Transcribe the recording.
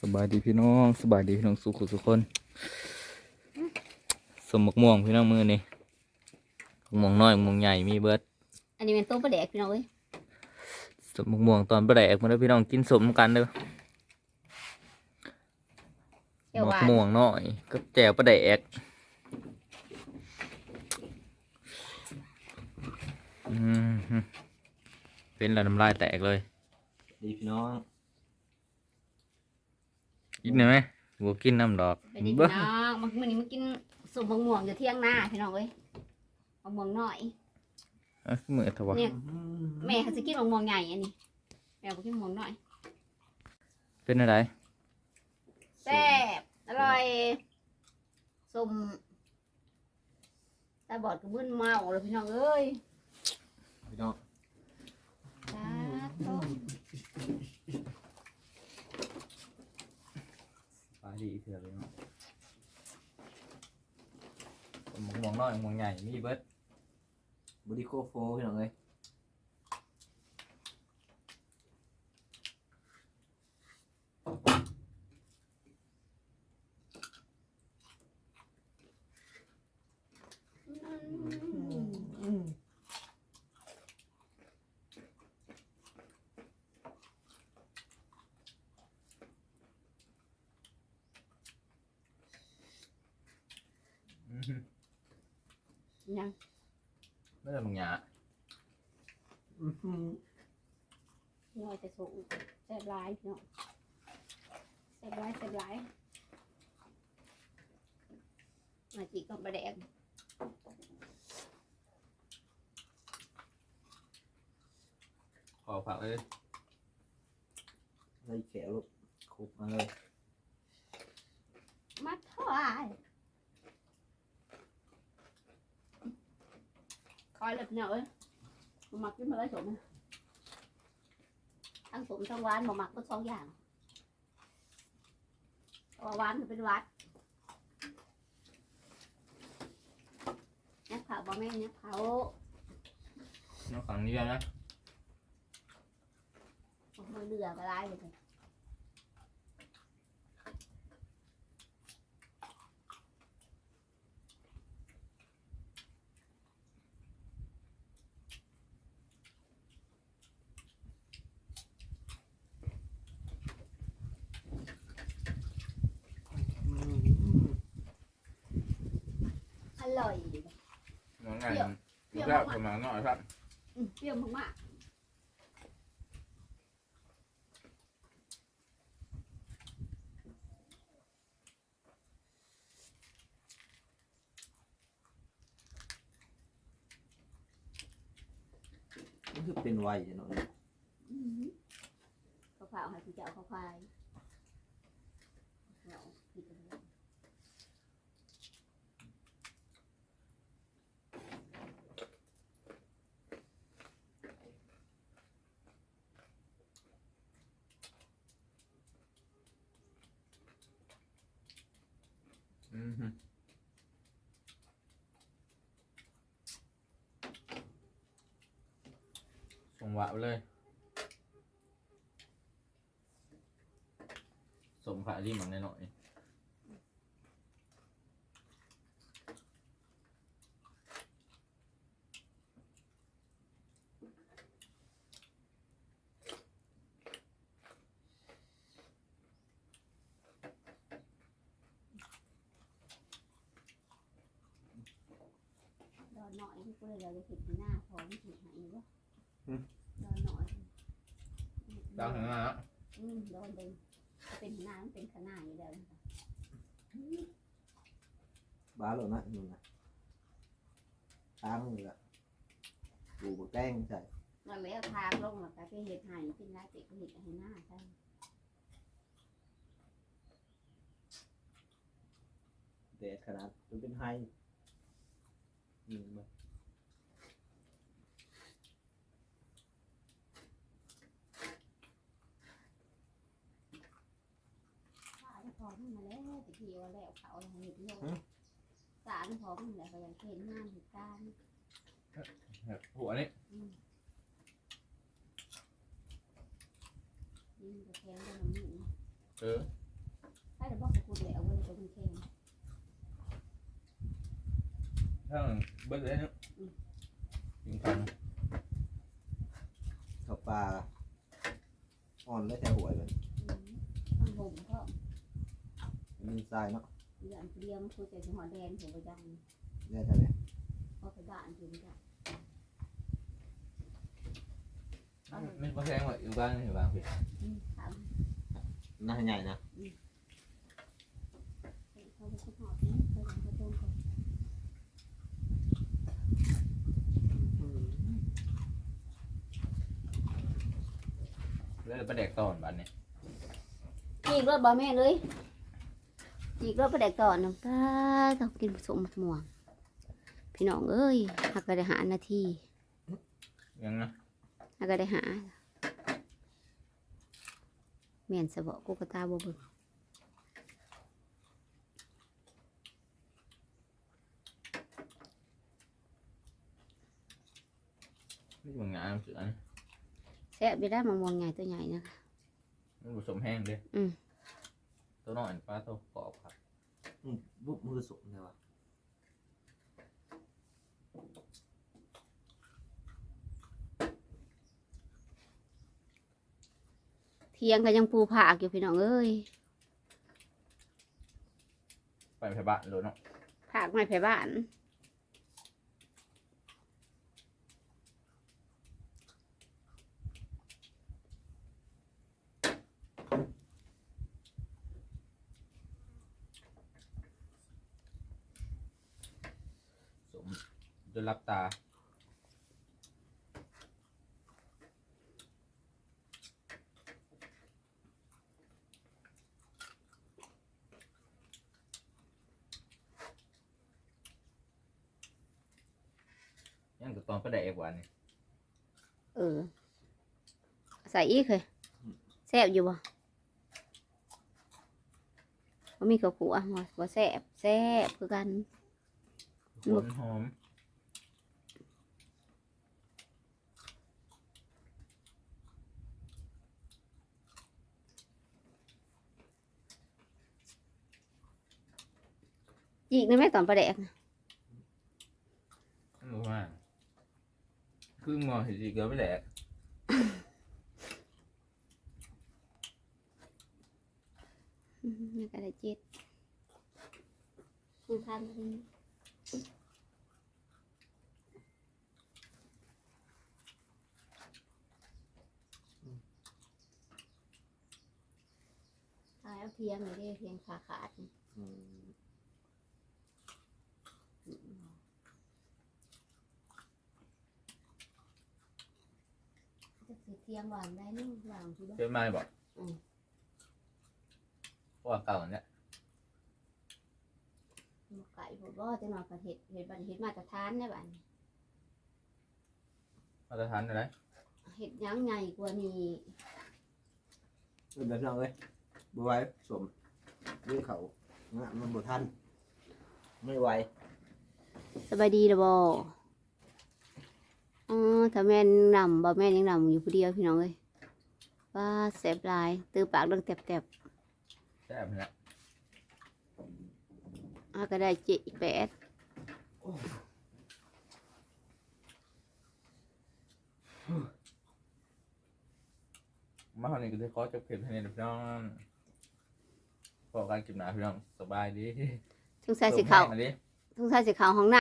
สบายดีพี่น้องสบายดีพี่น้องสุขสุขคน สมมกม่วงพี่น้องมือนี่ม่วงน้อยม่วงใหญ่มีเบิดอันนี้เป็นต้มปลาแดกพี่น้องเอ้ยสมมกม่วงตอนประแดกมาแล้วพี่น้องกินสมกันเด้อเจียวมหกวานม่วงน้อยกับแจ่วประแดกอืมฮึเป็นแล้วน้ำลายแตกเลย ดีพี่น้อง กินได้ไหมบัวกินน้ำดอกไปดิเบ้พี่น้องมันมันนี้มันกินสุมมะม่วงอยู่เที่ยงหน้าพี่น้องเอ้ยมะม่วงน้อยอะมือเถอะวะเนี่ย แม่เขาจะกินมะม่วงใหญ่อันนี้แม่บอกกินมะม่วงน้อยเป็นอะไรแซ่บอร่อยสมตาบอดก็มึนเมาเลยพี่น้องเอ้ยพี่น้อง สาธุ ปลาดีเถื่อนเลยเนาะสมมกม่วงน้อยม่วงใหญ่มีเบิดบอดี้โคโฟพี่น้องเอ้ย อืม อื้อหือ ยังไม่ได้มึงหยาน้อยแต่สูงแซ่บหลายพี่น้องแซ่บหลายแซ่บหลายมาจีก็ปลาแดกขอผักเลยไล่แขวลูกคุบมาเลยมัดเท่าไหร่ อยเลยพี่น้องเอ้ยบ่มักกินมาเลยสมนะทั้งสมทั้งหวานบ่มักก็สองอย่างเพราะว่าหวานคือเป็นหวัดนักเผาบ่แม่นนักเผาน้องขังนี้นะบ่เคยเลือกอะไรเลย อ ร่อย น้องไงเปรี้ยวแซ่บประมาณน้อยครับอืมเปรี้ยวมากมันคือเป็นไวเนาะ ๆอืมข้าวเผาให้พี่เจ้าข้าวควายเอาผิดไปแล้ว อือหือส่งหวะไปเลยสมขาดีมั นหน่อยดอนหน่อยที่กูเลยเราจะผิดหน้าพร้อมผิดหายว่าดอนหน่อยดังถึงนะอืมโดนเดินเป็นหน้ามันเป็นขนาดอยู่แล้วนะคะบ้าหรอนะมึงนะตั้งเลยละดูบกแกล้งใช่มันเลยเอาทางลงหรอกแต่ไปเห็ดหายเป็นไรติดก็เห็ดให้หน้าใช่แดดขนาดจนเป็นไฮ นี่มาสารพร้อมมาแล้วตะกี้ว่าแล้วเขาเห็ดโยกสารพร้อมแล้วก็ยังเห็นงานเหตุการณ์หัวนี่อืมนี่จะแทงกันน้ำหนึ่งเออจะบอกกูแล้วเว้ยตัวมันแข็ง ถ้าเบิดเลยเนาะกินกันข้าวปลาอ่อนแล้วแต่หวยมันอืมข้างห่มก็มันทรายเนาะเดือนเดียวมันคือแต่หัวแดงหัวประยังได้เท่าไหร่พอไปบ้านถึงจะไม่พอแพงว่ะอยู่บ้านอยู่บ้านพี่อืมถามหน้าใหญ่นะ เขาไปคุดหอดนี่เขาไปเขาต้มเขา แล้วประเด็กตอนบ้านเนี่ยจีกรถบ่แม่เลยจีกรถไปแดกก่อนนะป้าต้องกินผสมม่วง พี่น้องเอ้ยหักก็ได้หานาทียังนะหักก็ได้หาเมียนสะบอกกูก็ตาบ่เบิ่งนี่มึงงานสุดอัน แซ่บไปได้มะม่วงใหญ่ตัวใหญ่นะคะมันผสมแห้งเด้อืมตัวน้อยปลาตัวกรอบครับอืมบุบมือสุกเลยวะเทียงก็ยังปูผากอยู่พี่น้องเอ้ยไปไปบ้านโดนเนาะผากไม่ไผบ้าน สม จนรับตา ยังกับตอนประเด็กวันนี่เออ ใส่อีกเลยแซ่บอยู่บ่บ่มีข้าวขัวบ่บ่แซ่บแซ่บคือกัน หอมหอม จีกได้ไหมตอนประแดกน่ะรู้มากคืองอเห็นสิเกิดไม่แหลกอืมนี่ก็ได้เจ็ดมันทานดีตายเอาเทียงเลยเด้เทียงขาขาดนี่อืม จะสิ เทียงหวานได้นี่หวานที่บ้านเกิดมาบอกอืม เพราะว่าเก่าเนี่ยหมกไก่ผมว่าจะนอนประเทศเห็ดบันเห็ดมาตรฐานได้บ้านมาตรฐานอะไรเห็ดหยังใหญ่กว่านี้เป็นแบบนั้นเลยบัวไว้สวมเรื่องเขางะมันบทันไม่ไหวสบายดีระบ ออ๋อถ้าแม่นนำบ่แม่นยังนำอยู่ผู้เดียวพี่น้องเอ้ยว่าแสบหลายตือปากเรื่องแตบแซ่บเนี่ยๆอาก็ได้เจ็ดแปดมาเท่านี้ก็จะขอจบคลิปเท่านี้นะพี่น้องพอการกินหนาพี่น้องสบายดีทุกสายสิเขาส่งแห้งอันนี้ทุกสายสิเขาห้องน้ำ